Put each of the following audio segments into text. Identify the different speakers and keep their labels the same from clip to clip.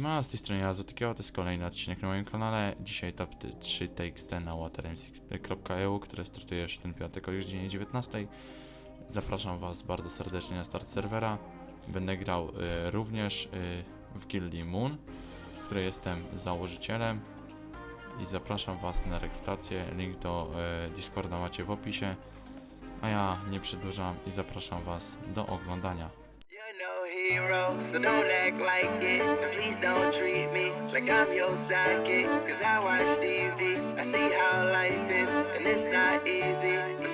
Speaker 1: Ma z tej strony ja, Takiego, to jest kolejny odcinek na moim kanale. Dzisiaj top 3 takes na watermc.eu, które startuje już w ten piątek o godzinie 19. Zapraszam Was bardzo serdecznie na start serwera. Będę grał y, również y, w gildii Moon, której jestem założycielem. I zapraszam Was na rekrutację. Link do y, Discorda macie w opisie. A ja nie przedłużam i zapraszam Was do oglądania.
Speaker 2: Hero, so don't act like it. Please don't treat me like I'm your sidekick. Cause I watch TV, I see how life is, and it's not easy.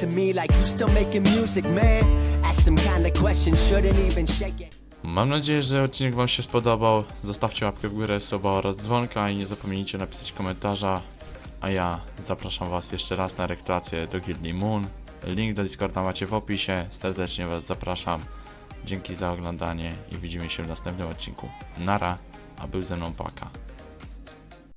Speaker 3: To me like you still making music, man. Ask them kind of questions, shouldn't even shake it.
Speaker 1: Mam nadzieję, że odcinek Wam się spodobał. Zostawcie łapkę w górę, suba oraz dzwonka i nie zapomnijcie napisać komentarza. A ja zapraszam Was jeszcze raz na rekrutację do Gildii Moon. Link do Discorda macie w opisie. Serdecznie Was zapraszam. Dzięki za oglądanie i widzimy się w następnym odcinku. Nara, a był ze mną Paka.